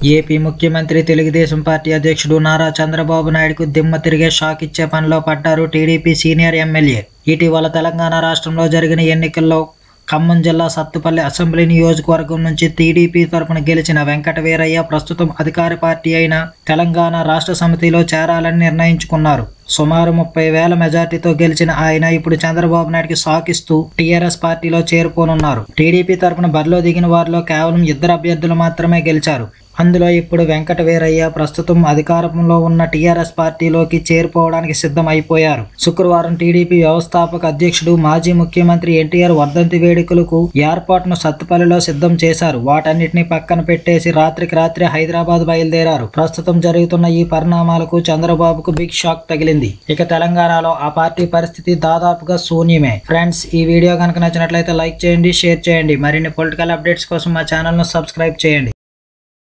AP ముఖ్యమంత్రి Telugu Desam party అధ్యక్షుడు నారా చంద్రబాబు నాయుడుకు దిమ్మ తిరిగే షాక్ ఇచ్చే పనిలో పడ్డారు టీడీపీ సీనియర్ ఎమ్మెల్యే. ఇటీవల తెలంగాణ రాష్ట్రంలో జరిగిన ఎన్నికల్లో ఖమ్మం జిల్లా సత్తుపల్లి అసెంబ్లీ నియోజకవర్గం నుంచి టీడీపీ తరపున గెలిచిన వెంకట వీరయ్య ప్రస్తుతం అధికార పార్టీ అయిన తెలంగాణ రాష్ట్ర సమితిలో చేరాలని నిర్ణయించుకున్నారు. సుమారు ముప్పై వేల మెజార్టీతో గెలిచిన ఆయన ఇప్పుడు చంద్రబాబు నాయుడుకి సాకిస్తూ టీఆర్ఎస్ పార్టీలో చేరుకోనున్నారు. టీడీపీ తరపున బరిలో దిగిన వారిలో కేవలం ఇద్దరు అభ్యర్థులు మాత్రమే గెలిచారు. అందులో ఇప్పుడు వెంకట వీరయ్య ప్రస్తుతం అధికారంలో ఉన్న టీఆర్ఎస్ పార్టీలోకి చేరిపోవడానికి సిద్ధం అయిపోయారు శుక్రవారం టీడీపీ వ్యవస్థాపక అధ్యక్షుడు మాజీ ముఖ్యమంత్రి ఎన్టీఆర్ వర్ధంతి వేడుకలకు ఏర్పాటును సత్తుపల్లిలో సిద్ధం చేశారు. వాటన్నిటిని పక్కన పెట్టేసి రాత్రికి రాత్రి హైదరాబాద్ బయలుదేరారు. ప్రస్తుతం జరుగుతున్న ఈ పరిణామాలకు చంద్రబాబుకు బిగ్ షాక్ తగిలింది. ఇక తెలంగాణలో ఆ పార్టీ పరిస్థితి దాదాపుగా శూన్యమే. ఫ్రెండ్స్ ఈ వీడియో కనుక నచ్చినట్లయితే లైక్ చేయండి షేర్ చేయండి. మరిన్ని పొలిటికల్ అప్డేట్స్ కోసం మా ఛానల్ను సబ్స్క్రైబ్ చేయండి.